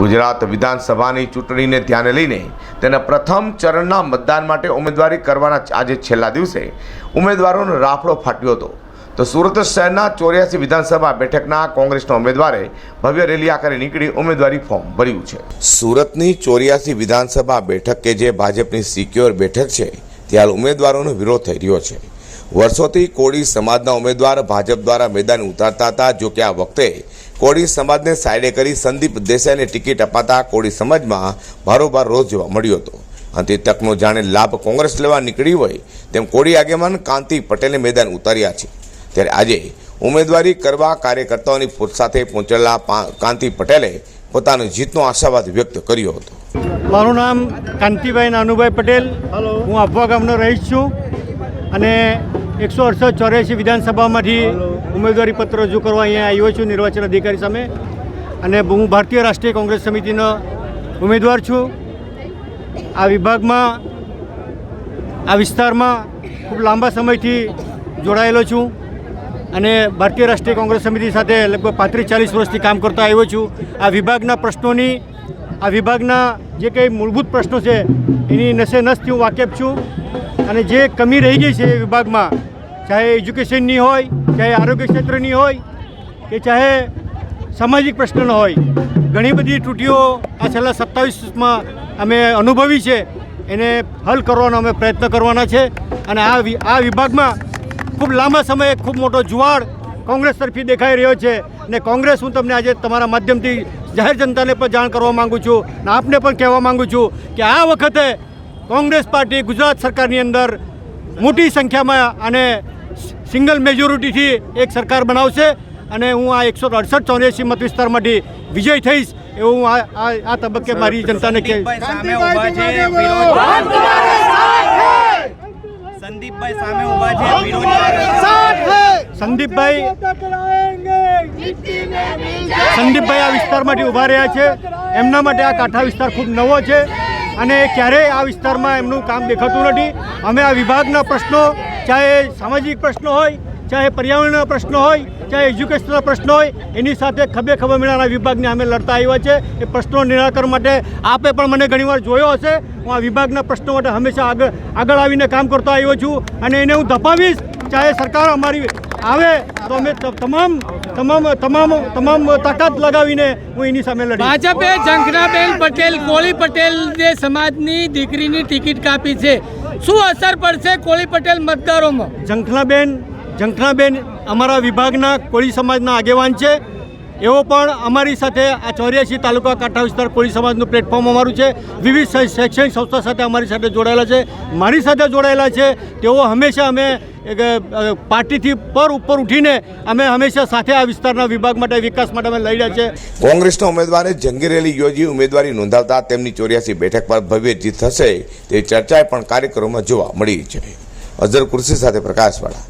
ગુજરાત વિધાનસભાની ચૂંટણીને ધ્યાને લઈને તેના પ્રથમ ચરણના મતદાન માટે ઉમેદવારી કરવાના આજે છેલ્લા દિવસે ઉમેદવારોનો રાફડો ફાટ્યો હતો. તો સુરત શહેરના ચોર્યાસી વિધાનસભા બેઠકના કોંગ્રેસના ઉમેદવારે ભવ્ય રેલી આકારે નીકળી ઉમેદવારી ફોર્મ ભર્યું છે. સુરતની ચોર્યાસી વિધાનસભા બેઠક કે જે ભાજપની સિક્યોર બેઠક છે, ત્યાં ઉમેદવારોનો વિરોધ થઈ રહ્યો છે. વર્ષોથી કોળી સમાજના ઉમેદવાર ભાજપ દ્વારા મેદાન ઉતારતા હતા જો કે આ વખતે કોળી સમાજને સાઈડે કરી સંદીપ દેસાઈને ટિકિટ અપાતા કોળી સમાજમાં ભારોભાર રોષ જોવા મળ્યો હતો. અંતે તકનો જાણે લાભ કોંગ્રેસ લેવા નીકળી હોય તેમ કોળી આગેવાન કાંતિ પટેલે મેદાન ઉતાર્યા છે. ત્યારે આજે ઉમેદવારી કરવા કાર્યકર્તાઓની સાથે પહોંચેલા કાંતિ પટેલે પોતાનો જીતનો આશાવાદ વ્યક્ત કર્યો હતો. મારું નામ કાંતિભાઈ નાનુભાઈ પટેલ. હું અફવા ગામનો રહીશ છું. અને એકસો અડસઠ ચોર્યાસી વિધાનસભામાંથી ઉમેદવારી પત્ર રજૂ કરવા અહીંયા આવ્યો છું નિર્વાચન અધિકારી સામે. અને હું ભારતીય રાષ્ટ્રીય કોંગ્રેસ સમિતિનો ઉમેદવાર છું. આ વિભાગમાં, આ વિસ્તારમાં ખૂબ લાંબા સમયથી જોડાયેલો છું. અને ભારતીય રાષ્ટ્રીય કોંગ્રેસ સમિતિ સાથે લગભગ પાંત્રીસ ચાલીસ વર્ષથી કામ કરતો આવ્યો છું. આ વિભાગના પ્રશ્નોની, આ વિભાગના જે કંઈ મૂળભૂત પ્રશ્નો છે, એની નસે નસથી હું વાકેફ છું. અને જે કમી રહી ગઈ છે એ વિભાગમાં ચાહે એજ્યુકેશનની હોય ચાહે આરોગ્ય ક્ષેત્રની હોય કે ચાહે સામાજિક પ્રશ્નનો હોય ઘણી બધી ત્રુટીઓ આ છેલ્લા સત્તાવીસમાં અમે અનુભવી છે. એને હલ કરવાનો અમે પ્રયત્ન કરવાના છે અને આ આ વિભાગમાં ખૂબ લાંબા સમયે ખૂબ મોટો જુવાળ કોંગ્રેસ તરફી દેખાઈ રહ્યો છે ને કોંગ્રેસ હું તમને આજે તમારા માધ્યમથી જાહેર જનતાને પણ જાણ કરવા માગું છું અને આપને પણ કહેવા માગું છું કે આ વખતે કોંગ્રેસ પાર્ટી ગુજરાત સરકારની અંદર મોટી સંખ્યામાં અને સિંગલ મેજોરિટીથી એક સરકાર બનાવશે અને હું આ એકસો અડસઠ ચોર્યાસી મત વિસ્તારમાંથી વિજય થઈશ એવું હું આ આ- આ તબક્કે મારી જનતાને કહે સંદીપભાઈ સામે ઊભા છે સંદીપભાઈ સામે ઊભા છે વિરોધ સંદીપભાઈ સંદીપભાઈ આ વિસ્તારમાંથી ઊભા રહ્યા છે. એમના માટે આ કાંઠા વિસ્તાર ખૂબ નવો છે અને ક્યારેય આ વિસ્તારમાં એમનું કામ દેખાતું નથી. અમે આ વિભાગના પ્રશ્નો ચાહે સામાજિક પ્રશ્નો હોય, ચાહે પર્યાવરણના પ્રશ્નો હોય, ચાહે એજ્યુકેશનના પ્રશ્નો હોય, એની સાથે ખભે ખભે મેળાના વિભાગને અમે લડતા આવ્યા છે. એ પ્રશ્નો નિરાકરણ માટે આપે પણ મને ઘણીવાર જોયો હશે. હું આ વિભાગના પ્રશ્નો માટે હંમેશા આગળ આગળ આવીને કામ કરતો આવ્યો છું. અને એને હું ધપાવીશ. ચાહે સરકાર અમારી આવે તો અમે તમામ તમામ તમામ તમામ તાકાત લગાવીને હું એની સામે લડી. ભાજપે ઝંખનાબેન પટેલ કોળી પટેલ જે સમાજની દીકરીની ટિકિટ કાપી છે. શું અસર પડશે કોળી પટેલ મતદારોમાં? ઝંખનાબેન ઝંખનાબેન અમારા વિભાગના કોળી સમાજના આગેવાન છે. એઓ પણ અમારી સાથે આ ચોર્યાસી તાલુકા કાંઠા વિસ્તાર કોળી સમાજનું પ્લેટફોર્મ અમારું છે. વિવિધ શૈક્ષણિક સંસ્થા સાથે અમારી સાથે જોડાયેલા છે. મારી સાથે જોડાયેલા છે. તેઓ હંમેશા અમે પાર્ટીથી પર ઉપર ઉઠીને અમે હંમેશા સાથે આ વિસ્તારના વિભાગ માટે, વિકાસ માટે અમે લડ્યા છે. કોંગ્રેસના ઉમેદવારે જંગી રેલી યોજી ઉમેદવારી નોંધાવતા તેમની ચોર્યાસી બેઠક પર ભવ્ય જીત થશે તે ચર્ચાએ પણ કાર્યક્રમમાં જોવા મળી છે. અઝર કુર્સી સાથે પ્રકાશવાળા.